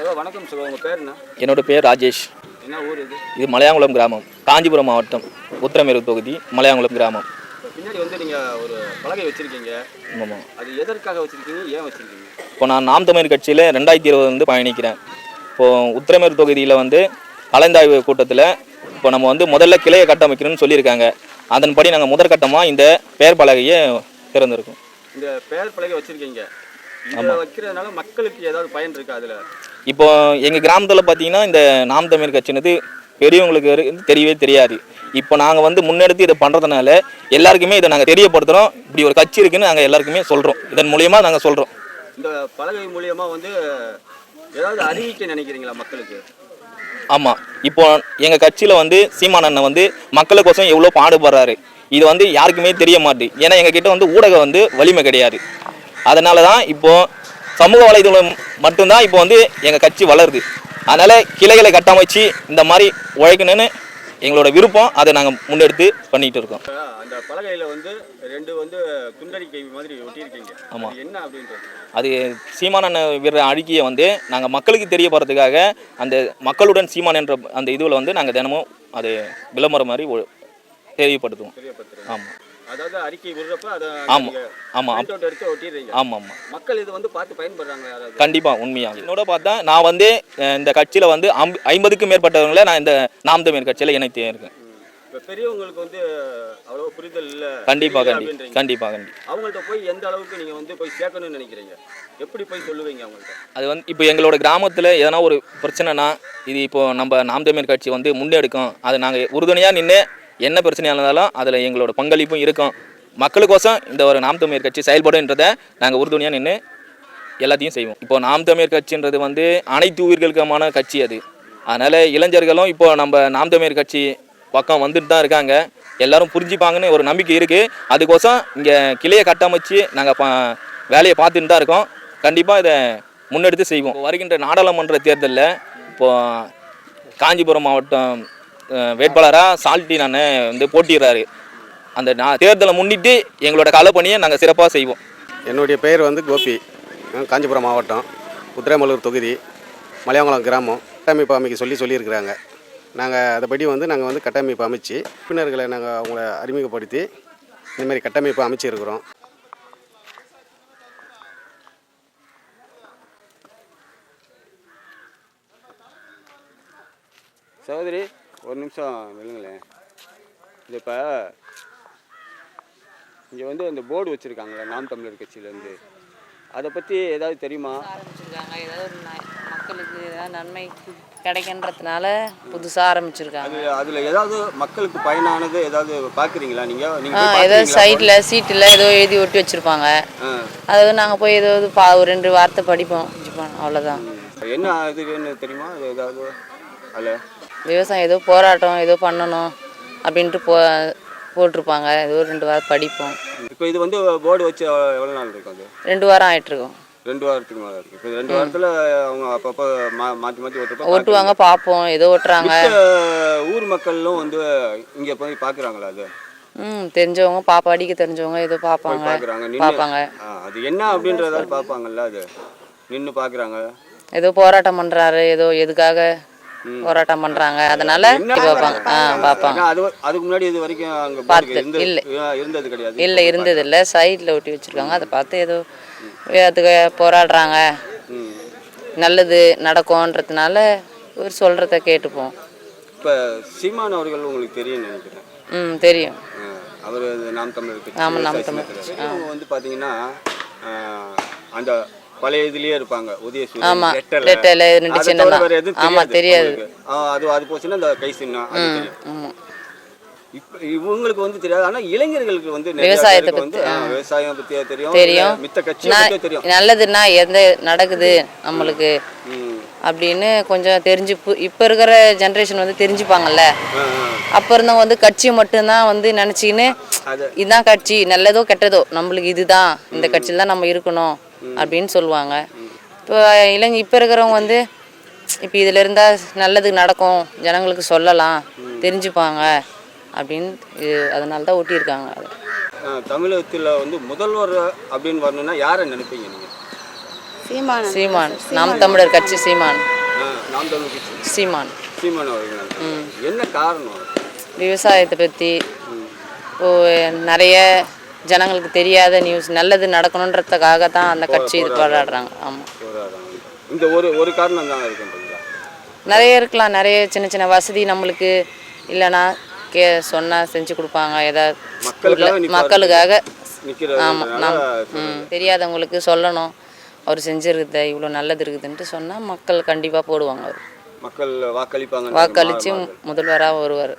வணக்கம் சார் உங்கள் பேர் என்ன? என்னோட பேர் ராஜேஷ். என்ன ஊர் இது? இது மலையாங்குளம் கிராமம். காஞ்சிபுரம் மாவட்டம் உத்திரமேரூர் தொகுதி மலையாங்குளம் கிராமம். இப்போ பின்னாடி வந்து நீங்கள் ஒரு பலகை வச்சுருக்கீங்க. ஆமாம் அது எதற்காக வச்சுருக்கீங்க? ஏன் வச்சுருக்கீங்க? இப்போ நான் நாம் தமிழ் கட்சியில் ரெண்டாயிரத்தி இருபது வந்து பயணிக்கிறேன். இப்போது உத்திரமேரூர் தொகுதியில் வந்து கலந்தாய்வு கூட்டத்தில் இப்போ நம்ம வந்து முதல்ல கிளையை கட்டமைக்கணும்னு சொல்லியிருக்காங்க. அதன்படி நாங்கள் முதற்கட்டமாக இந்த பெயர் பலகையை திறந்திருக்கோம் இந்த பெயர் பலகை வச்சுருக்கீங்க. வைக்கிறதுனால மக்களுக்கு ஏதாவது பயன் இருக்கா அதில்? இப்போ எங்கள் கிராமத்தில் பார்த்தீங்கன்னா இந்த நாம் தமிழ் கட்சினது பெரியவங்களுக்கு தெரியவே தெரியாது. இப்போ நாங்கள் வந்து முன்னெடுத்து இதை பண்ணுறதுனால எல்லாருக்குமே இதை நாங்கள் தெரியப்படுத்துகிறோம் இப்படி ஒரு கட்சி இருக்குன்னு நாங்கள் எல்லாருக்குமே சொல்கிறோம் இதன் மூலியமாக நாங்கள் சொல்கிறோம் இந்த பலகை மூலியமா வந்து ஏதாவது அறிவிக்க நினைக்கிறீங்களா மக்களுக்கு? ஆமாம் இப்போ எங்கள் கட்சியில் வந்து சீமான் அண்ணன் வந்து மக்களுக்கோசம் எவ்வளோ பாடுபடுறாரு. இது வந்து யாருக்குமே தெரிய மாட்டுது ஏன்னா எங்கள் கிட்ட வந்து ஊடகம் வந்து வலிமை கிடையாது. அதனால தான் இப்போ சமூக வலைதளம் மட்டும்தான் இப்போ வந்து எங்கள் கட்சி வளருது. அதனால் கிளைகளை கட்டமைச்சு இந்த மாதிரி உழைக்கணும்னு எங்களோட விருப்பம். அதை நாங்கள் முன்னெடுத்து பண்ணிட்டு இருக்கோம். அந்த பலகையில வந்து ரெண்டு வந்து குண்டடிக்கை மாதிரி ஒட்டியிருக்கீங்க. ஆமா. அது என்ன அப்படின்றது? அது சீமான் அண்ணன் விடுற அழுகியை வந்து நாங்கள் மக்களுக்கு தெரியப்படுறதுக்காக அந்த மக்களுடன் சீமான் என்ற அந்த இதுவில் வந்து நாங்கள் தினமும் அது விளம்பரம் மாதிரி தெரியப்படுத்துவோம். ஆமாம் அதாவது அறிக்கை விடுறப்ப அதை ஆமாம் ஆமாம் எடுத்து ஒட்டிடுறீங்க. ஆமாம் ஆமாம் மக்கள் இது வந்து பார்த்து பயன்படுறாங்க கண்டிப்பாக உண்மையாக என்னோட பார்த்தா நான் வந்து இந்த கட்சியில் வந்து ஐம்ப ஐம்பதுக்கும் மேற்பட்டவங்களை நான் இந்த நாம் தமிழ் கட்சியில் இணைத்தே இருக்கேன். பெரியவங்களுக்கு வந்து அவ்வளோ புரிதல் இல்லை. கண்டிப்பாக கண்டிப்பாக கண்டி அவங்கள்ட்ட போய் எந்த அளவுக்கு நீங்கள் வந்து போய் சேர்க்கணும்னு நினைக்கிறீங்க? எப்படி போய் சொல்லுவீங்க அவங்கள்ட்ட? அது வந்து இப்போ எங்களோட கிராமத்தில் எதனா ஒரு பிரச்சனைனா இது இப்போ நம்ம நாம் தமிழ் கட்சி வந்து முன்னெடுக்கும். அது நாங்கள் உறுதுணையாக நின்று என்ன பிரச்சனையாக இருந்தாலும் அதில் எங்களோட பங்களிப்பும் இருக்கும். மக்களுக்கோசம் இந்த ஒரு நாம் தமிழர் கட்சி செயல்படுன்றதை நாங்கள் உறுதுணையாக நின்று எல்லாத்தையும் செய்வோம். இப்போ நாம் தமிழர் கட்சின்றது வந்து அனைத்து உயிர்களுக்குமான கட்சி அது. அதனால் இளைஞர்களும் இப்போ நம்ம நாம் தமிழ் கட்சி பக்கம் வந்துட்டு தான் இருக்காங்க. எல்லாரும் புரிஞ்சுப்பாங்கன்னு ஒரு நம்பிக்கை இருக்குது அதுக்கோசம் இங்கே கிளையை கட்டமைச்சு நாங்கள் ப வேலையை பார்த்துட்டு தான் இருக்கோம். கண்டிப்பாக இதை முன்னெடுத்து செய்வோம். வருகின்ற நாடாளுமன்ற தேர்தலில் இப்போது காஞ்சிபுரம் மாவட்டம் வேட்பாளராக சால்ட்டி நான் வந்து போட்டிடுறாரு அந்த நா தேர்தலை முன்னிட்டு எங்களோட களப்பணியை நாங்கள் சிறப்பாக செய்வோம். என்னுடைய பெயர் வந்து கோபி. நான் காஞ்சிபுரம் மாவட்டம் உத்திரமலூர் தொகுதி மலையாங்குளம் கிராமம். கட்டமைப்பு அமைக்க சொல்லி சொல்லியிருக்கிறாங்க. நாங்கள் அதைப்படி வந்து நாங்கள் வந்து கட்டமைப்பு அமைச்சு உறுப்பினர்களை நாங்கள் அவங்கள அறிமுகப்படுத்தி இந்த மாதிரி கட்டமைப்பு அமைச்சிருக்கிறோம். சகோதரி ஒரு நிமிஷம் நில்லுங்களேன் இது இப்போ இங்கே வந்து அந்த போர்டு வச்சுருக்காங்களே நாம் தமிழர் கட்சியிலேருந்து. அதை பற்றி ஏதாவது தெரியுமா? ஆரம்பிச்சிருக்காங்க. ஏதாவது மக்களுக்கு ஏதாவது நன்மை கிடைக்கின்றதுனால புதுசாக ஆரம்பிச்சிருக்காங்க. அது அதில் ஏதாவது மக்களுக்கு பயனானது ஏதாவது பார்க்குறீங்களா நீங்கள் நீங்கள் ஏதாவது சைடில் சீட்டில் ஏதோ எழுதி ஒட்டி வச்சுருப்பாங்க. அது நாங்கள் போய் ஏதாவது பா ஒரு ரெண்டு வார்த்தை படிப்போம். அவ்வளோதான் என்ன இதுன்னு தெரியுமா? ஏதாவது? அதில் விவசாயம் ஏதோ போராட்டம் ஏதோ பண்ணணும் அப்படின்ட்டு போ போட்டிருப்பாங்க. ஏதோ ரெண்டு வாரம் படிப்போம். இப்போ இது வந்து போர்டு வச்சு எவ்வளோ நாள் இருக்கும் அது? ரெண்டு வாரம் ஆயிட்டுருக்கோம். ரெண்டு வாரத்துக்கு மேலே இருக்குது இப்போ ரெண்டு வாரத்தில் அவங்க அப்பப்போ மா மாற்றி மாற்றி ஒட்டுறப்ப ஒட்டுவாங்க பார்ப்போம் ஏதோ ஒட்டுறாங்க மித்த ஊர் மக்களும் வந்து இங்கே போய் பார்க்குறாங்களா அது? ம் தெரிஞ்சவங்க பாப்பா அடிக்க தெரிஞ்சவங்க ஏதோ பார்ப்பாங்க. பார்ப்பாங்க. அது என்ன அப்படின்றத பார்ப்பாங்கல்ல அது? நின்று பார்க்குறாங்க. ஏதோ போராட்டம் பண்றாரு ஏதோ எதுக்காக போராட்டம் பண்றாங்க. அதனால பார்ப்பாங்க. ஆ பார்ப்பாங்க. அது அதுக்கு முன்னாடி இது வரைக்கும் அங்கே பார்த்து- இல்லை. இருந்தது கிடையாது. இல்லை இருந்தது இல்லை. சைடில் ஒட்டி வச்சிருக்காங்க. அதை பார்த்து ஏதோ அதுக்கு போராடுறாங்க. நல்லது நடக்கும்ன்றதுனால ஒரு சொல்கிறத கேட்டுப்போம். இப்போ சீமான் அவர்கள் உங்களுக்கு தெரியும் நினைக்கிறேன். ம் தெரியும். அவர் நாம் கட்சி ஆமாம், நாம். பெரியவங்க வந்து பார்த்தீங்கன்னா அந்த பழைய இதுலயே இருப்பாங்க. ஆமா. வேற எதுவும் ஆமா, தெரியாது. அது அது போச்சுன்னா இந்த கை சின்னம் இவங்களுக்கு வந்து தெரியாது. ஆனா இளைஞர்களுக்கு வந்து விவசாயத்தை வந்து விவசாயம் பத்தி தெரியும் தெரியும். மித்த பத்தி தெரியும். நல்லதுன்னா எந்த நடக்குது நம்மளுக்கு. அப்படின்னு கொஞ்சம் தெரிஞ்சு இப்போ இருக்கிற ஜென்ரேஷன் வந்து தெரிஞ்சுப்பாங்கல்ல. அப்போ இருந்தவங்க வந்து கட்சி மட்டும்தான் வந்து நினச்சிக்கின்னு அது. இதுதான் கட்சி நல்லதோ கெட்டதோ நம்மளுக்கு இதுதான். இந்த கட்சியில் தான் நம்ம இருக்கணும். அப்படின்னு சொல்லுவாங்க. இப்போ இளைஞ இப்போ இருக்கிறவங்க வந்து இப்போ இதில் இருந்தால் நல்லது நடக்கும் ஜனங்களுக்கு சொல்லலாம் தெரிஞ்சுப்பாங்க அப்படின்னு இது- அதனால தான் ஒட்டியிருக்காங்க அதை. தமிழகத்துல வந்து முதல்வர் அப்படின்னு வரணும்னா யாரை நினைப்பீங்க நீங்க? சீமான. சீமான். நாம் தமிழர் கட்சி சீமான். நாம் தமிழர் கட்சி. சீமான். சீமான் அவர்கள் என்ன காரணம்? விவசாயத்தை பற்றி இப்போ நிறைய ஜனங்களுக்கு தெரியாத நியூஸ் நல்லது நடக்கணுன்றதுக்காக தான் அந்த கட்சி இது போராடுறாங்க. ஆமாம். இந்த ஒரு ஒரு காரணம் தான் நிறைய இருக்கலாம் நிறைய சின்ன சின்ன வசதி நம்மளுக்கு இல்லைன்னா கே சொன்னால் செஞ்சு கொடுப்பாங்க. ஏதாவது மக்களுக்காக ஆமாம் நம் தெரியாதவங்களுக்கு சொல்லணும். அவர் செஞ்சிருக்குது இவ்வளோ நல்லது இருக்குதுன்ட்டு சொன்னால் மக்கள் கண்டிப்பாக போடுவாங்க அவர். மக்கள் வாக்களிப்பாங்க வாக்களித்து முதல்வராக வருவார்.